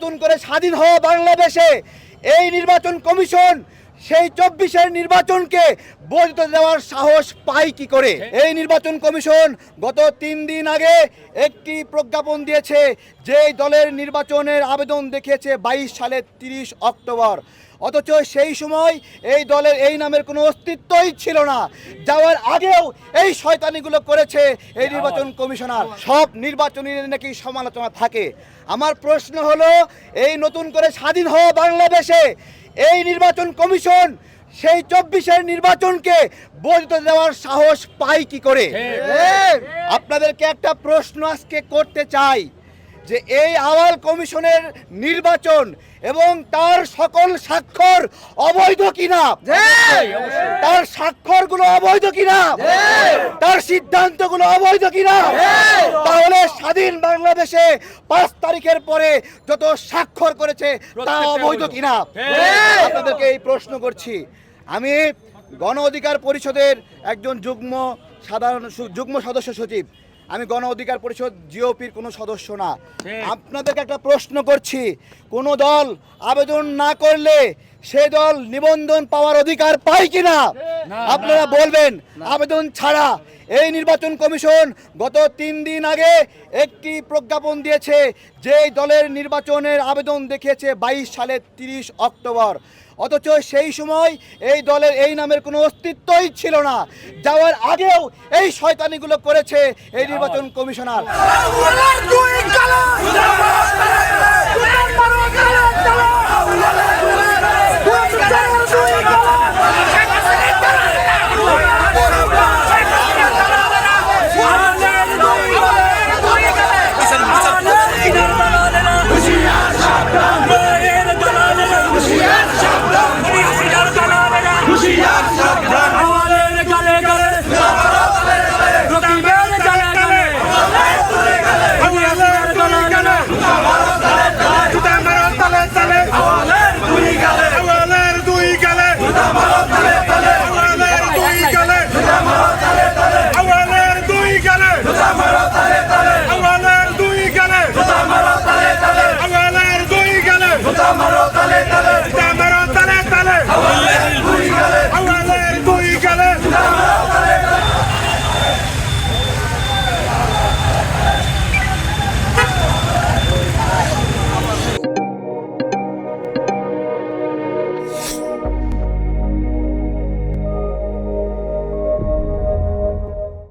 নতুন করে স্বাধীন হওয়া বাংলাদেশে এই নির্বাচন কমিশন সেই চব্বিশের নির্বাচনকে বৈধ দেওয়ার সাহস পায় কি করে? এই নির্বাচন কমিশন গত তিন দিন আগে একটি প্রজ্ঞাপন দিয়েছে যে দলের নির্বাচনের আবেদন দেখিয়েছে বাইশ সালের তিরিশ অক্টোবর। অথচ সেই সময় এই দলের এই নামের কোনো অস্তিত্বই ছিল না। যাওয়ার আগেও এই শয়তানিগুলো করেছে এই নির্বাচন কমিশনার। সব নির্বাচনী নাকি সমালোচনা থাকে। আমার প্রশ্ন হলো এই নতুন করে স্বাধীন হওয়া বাংলাদেশে এই নির্বাচন কমিশন সেই চব্বিশের নির্বাচনকে বৈধ দেওয়ার সাহস পাই কি করে? আপনাদেরকে একটা প্রশ্ন আজকে করতে চাই। যে এই আওয়াল কমিশনের নির্বাচন এবং তার সকল স্বাক্ষর অবৈধ কিনা? তার স্বাক্ষরগুলো অবৈধ কিনা? তার সিদ্ধান্তগুলো অবৈধ কিনা? তাহলে স্বাধীন বাংলাদেশে পাঁচ তারিখের পরে যত স্বাক্ষর করেছে তা অবৈধ। কিনা? আপনাদেরকে এই প্রশ্ন করছি। আমি গণ অধিকার পরিষদের একজন যুগ্ম সাধারণ যুগ্ম সদস্য সচিব আমি গণ অধিকার পরিষদ জিওপির কোনো সদস্য না। আপনাদেরকে একটা প্রশ্ন করছি কোনো দল আবেদন না করলে সে দল নিবন্ধন পাওয়ার অধিকার পায় কিনা? আপনারা বলবেন আবেদন ছাড়া এই নির্বাচন কমিশন গত তিন দিন আগে একটি প্রজ্ঞাপন দিয়েছে যে দলের নির্বাচনের আবেদন দেখিয়েছে বাইশ সালের তিরিশ অক্টোবর। অথচ সেই সময় এই দলের এই নামের কোনো অস্তিত্বই ছিল না। যাওয়ার আগেও এই শয়তানিগুলো করেছে এই নির্বাচন কমিশনার। হুশিয়ার সাবধান